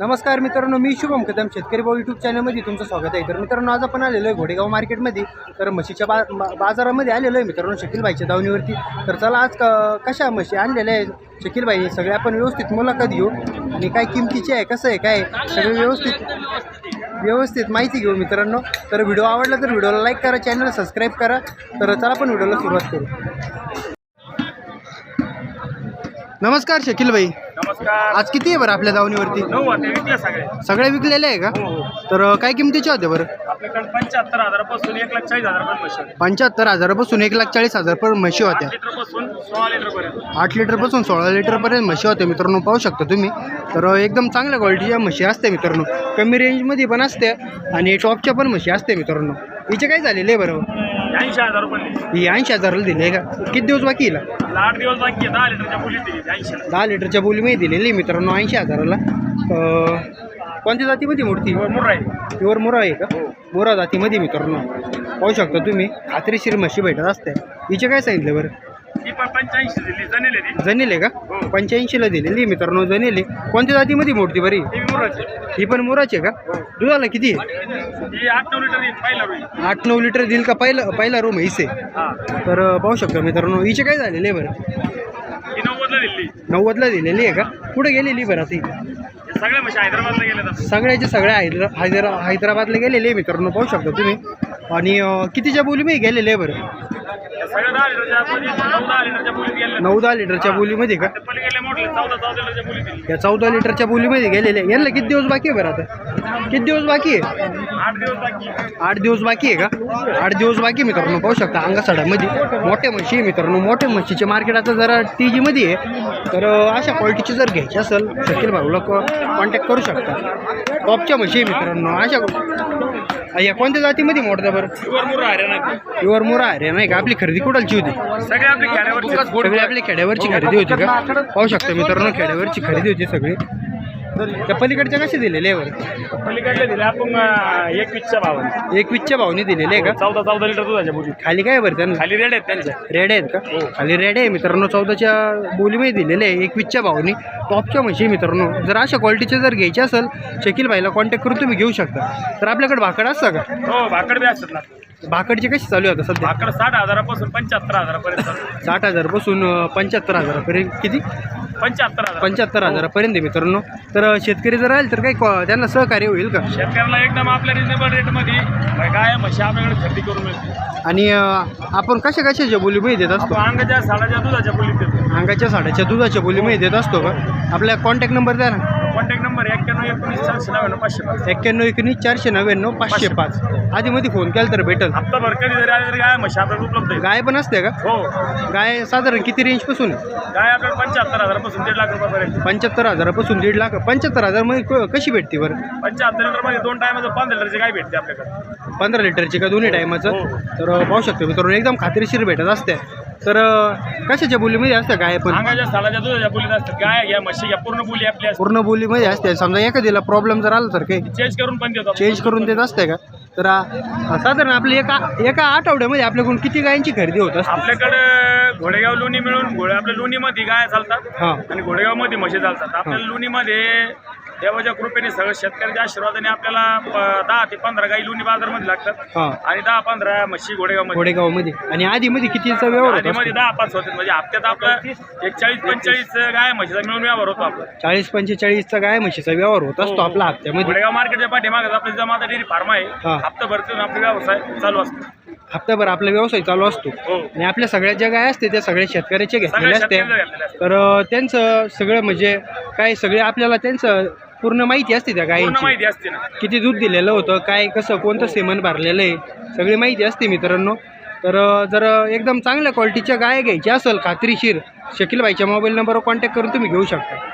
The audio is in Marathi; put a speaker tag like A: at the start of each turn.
A: नमस्कार मित्रांनो मी शुभम कदम शेतकरी भाऊ यूट्यूब चॅनलमध्ये तुमचं स्वागत आहे. तर मित्रांनो आज आपण आलेलो आहे घोडेगाव मार्केटमध्ये तर म्हशीच्या बा बाजारामध्ये आलेलो आहे मित्रांनो शकीलबाईच्या दावणीवरती. तर चला आज कशा म्हशी आणलेल्या आहे शकीलबाई सगळे आपण व्यवस्थित मुलाखत घेऊ. आणि काय किमतीची आहे कसं आहे काय सगळं व्यवस्थित व्यवस्थित माहिती घेऊ मित्रांनो. तर व्हिडिओ आवडला तर व्हिडिओला लाईक करा चॅनल सबस्क्राईब करा. तर चला आपण व्हिडिओला सुरुवात करू. नमस्कार शकीलबाई.
B: नमस्कार.
A: आज किती आहे बरं आपल्या दावणीवरती?
B: नऊ वाटे विकले सगळे.
A: सगळे विकलेले आहे का?
B: हो
A: तर अ, काय किमतीचे होते बरं?
B: आपल्याकडे पंच्याहत्तर हजारापासून एक लाख चाळीस हजार पर्यंत म्हशी
A: पंच्याहत्तर हजारापासून एक लाख चाळीस हजार पर्यंत म्हशी होत्या.
B: लिटरपासून सोळा लिटर पर्यंत
A: आठ लिटरपासून सोळा लिटरपर्यंत म्हशी होत्या. मित्रांनो पाहू शकता तुम्ही. तर एकदम चांगल्या क्वालिटीच्या म्हशी असते मित्रांनो. कमी रेंजमध्ये पण असते आणि टॉपच्या पण म्हशी असते मित्रांनो. हिचे काय झालेले आहे बरं?
B: ऐंशी हजार रुपये
A: ही ऐंशी हजाराला दिली आहे का? किती दिवस बाकी हिला?
B: आठ दिवस बाकी आहे दहा लिटरच्या बोली दिली ऐंशी
A: दहा लिटरच्या बोलीमध्ये दिलेली आहे मित्रांनो ऐंशी हजाराला. अ, कोणत्या जातीमध्ये मूर्ती?
B: मुर्रा आहे
A: प्युअर मोरा आहे का? मोरा जातीमध्ये मित्रांनो. पाहू शकता तुम्ही खात्रीशीर म्हशी भेटत असते. हिचे काय सांगितलं बरं?
B: पंच्याऐंशी दिली जनेल आहे ती.
A: जनेले का?
B: हो.
A: पंच्याऐंशीला दिलेली मित्रांनो जनेले कोणत्या जातीमध्ये मोडती बरी?
B: ती
A: ही पण मोराची आहे का? दुधाला किती आहे?
B: आठ नऊ लिटर येईल पहिला होईल
A: आठ नऊ लिटर देईल का पहिला पहिला रूम आहे
B: हा.
A: तर अं, पाहू शकता मित्रांनो हिचे काय झालेले आहे बरं?
B: नव्वदला दिली.
A: नव्वदला दिलेली आहे का? कुठे गेलेली बरं ती
B: हे? सगळ्या म्हशी हैदराबादला गेल्या आता.
A: सगळ्याचे सगळ्या हैदरा हैदरा हैदराबादला गेलेले आहे मित्रांनो पाहू शकता तुम्ही. आणि कितीच्या बोलीमध्ये गेलेले आहे बरं?
B: सगळ्या दहा लिटरच्या बोली नऊ दहा लिटरच्या बोलीत गेल्या
A: नऊ दहा लिटरच्या बोलीमध्ये का?
B: चौदा चौदा लिटरच्या
A: या चौदा लिटरच्या बोलीमध्ये गेलेले. आहे. यांना किती दिवस बाकी आहे बरं आता? किती दिवस बाकी आहे?
B: आठ दिवस बाकी
A: आठ दिवस बाकी आहे का? आठ दिवस बाकी मित्रांनो पाहू शकता अंगासाडामध्ये मोठ्या म्हशी आहे मित्रांनो मोठ्या म्हशीचे मार्केट आता जरा टी जीमध्ये आहे. तर अं, अशा क्वालिटीची जर घ्यायची असेल शकील भाऊला कॉन्टॅक्ट करू शकता. टॉपच्या म्हशी आहे मित्रांनो अशा या कोणत्या जातीमध्ये मोडत्या बरं?
B: हरियाणा
A: प्युअर मुरा अरे नाही का? आपली खरेदी कुठालची होती?
B: सगळे आपले खेड्यावरचे
A: सगळी आपली खेड्यावरची खरेदी होती का? पाहू शकता मित्रांनो खेड्यावरची खरेदी होती सगळी. त्या पलीकडच्या कसे दिलेले आहे
B: पलीकडले दिले आपण अं, एक वीसच्या भावाने.
A: एकवीसच्या भावने दिलेले आहे का?
B: चौदा चौदा लिटर दुधाच्या बोली
A: खाली काय बरं त्यांना?
B: खाली रेड आहेत त्यांच्या.
A: रेड आहेत का? खाली रेड आहे मित्रांनो. चौदाच्या बोलीमध्ये दिलेले आहे एकवीसच्या भावनी. टॉपच्या म्हशी आहे मित्रांनो. जर अशा क्वालिटीचे जर घ्यायचे असेल शकील भाईला कॉन्टॅक्ट करून तुम्ही घेऊ शकता. तर आपल्याकडे भाकड असतं का?
B: हो भाकड बी असतात ना.
A: भाकडची कशी चालू आहे आता सध्या?
B: भाकड साठ हजारापासून पंच्याहत्तर हजारापर्यंत
A: साठ हजारपासून पंच्याहत्तर हजारापर्यंत. किती?
B: पंच्याहत्तर हजार.
A: पंच्याहत्तर हजारापर्यंत आहे मित्रांनो. तर शेतकरी जर राहील तर काही त्यांना सहकार्य होईल का?
B: शेतकऱ्याला एकदम आपल्या रिजनेबल रेटमध्ये गाय म्हशी आपल्याकडे खरेदी करून मिळते.
A: आणि अं, आपण कशा कशाच्या बोलीमध्ये देत असतो?
B: आपण अंगाच्या साडाच्या दुधाच्या बोलीत देतो.
A: अंगाच्या साड्याच्या दुधाच्या बोलीमध्ये देत असतो का? आपल्या कॉन्टॅक्ट नंबर द्या ना.
B: एक्क्याण्णव एकोणीस चारशे नव्याण्णव पाचशे पाच.
A: एक्क्याण्णव एकोणीस चारशे नव्याण्णव पाचशे पाच. आधीमध्ये फोन केला तर भेटेल.
B: हप्ताभर कधी जरी आले तरी गाय म्हशी उपलब्ध आहे
A: गाय पण असते का?
B: हो.
A: गाय साधारण किती रेंजपासून?
B: गाय आपल्याकडे पंच्याहत्तर हजारापासून दीड लाख रुपयापर्यंत.
A: पंच्याहत्तर हजारापासून दीड लाख. पंच्याहत्तर हजारमध्ये क- कशी भेटते बरं?
B: पंच्याहत्तर लिटरमध्ये दोन टायमाचं पंधरा लिटरची गाय भेटते आपल्याकडे.
A: पंधरा लिटरची का दोन्ही टायमाचं
B: हो.
A: तर अं, पाहू शकतो मित्रांनो एकदम खात्रीशीर भेटत असते. तर कशाच्या बोलीमध्ये असते गाय पण?
B: अंगाच्या दुधाच्या बोलीत असतात गाय घ्या म्हशी घ्या पूर्ण बोली आपली असते.
A: पूर्ण बोलीमध्ये असते. समजा एखाद्याला प्रॉब्लेम जर आला तर काही?
B: चेंज करून पण देतो आपण.
A: चेंज करून देत असते का? तर साधारण आपली एका एका आठवड्यामध्ये आपल्याकडून किती गायांची खरेदी होत असते?
B: आपल्याकडे घोडेगाव लोणी मिळून घोडे आपल्या लोणीमध्ये गाय चालतात
A: हां.
B: आणि घोडेगावमध्ये म्हशी चालतात. आपल्या लोणीमध्ये देवाच्या कृपेने सगळं शेतकऱ्याच्या आशीर्वादाने आपल्याला प- दहा ते पंधरा गाई लोणी बाजारमध्ये लागतात.
A: हां.
B: आणि दहा पंधरा म्हशी घोडेगावमध्ये.
A: गोडेगावमध्ये आणि आधीमध्ये कितीचा व्यवहार होत?
B: मध्ये दहा पाच होते. म्हणजे हप्त्यात आपलं एक चाळीस पंचेचाळीस गाय म्हशीचा मिळून व्यवहार होतो आपला.
A: चाळीस पंचेचाळीसचा गाय म्हशीचा व्यवहार होत असतो आपला हप्त्यामध्ये.
B: घोडेगाव मार्केटच्या पाठीमागे आपली जमाता डेअरी फार्म आहे.
A: हा.
B: हप्ता भरतो आपला व्यवसाय चालू असतो.
A: हप्ताभर आपला व्यवसाय चालू असतो.
B: हो.
A: आणि आपल्या सगळ्या ज्या गाय असते त्या सगळ्या शेतकऱ्याच्या घेतलेल्या
B: सगळ्या
A: असते
B: शेतकऱ्याच्या घेतलेल्या असतात.
A: तर अं, त्यांचं सगळं म्हणजे काय सगळे आपल्याला त्यांचं पूर्ण माहिती असते त्या
B: पूर्ण
A: गायींची
B: माहिती असते ना.
A: किती दूध दिलेलं होतं काय कसं कोणतं सेमन भरलेलं आहे सगळी माहिती असते मित्रांनो. तर अं, जर एकदम चांगल्या क्वालिटीच्या गाय घ्यायच्या असेल खात्रीशीर शकीलबाईच्या मोबाईल नंबरवर कॉन्टॅक्ट करून तुम्ही घेऊ शकता.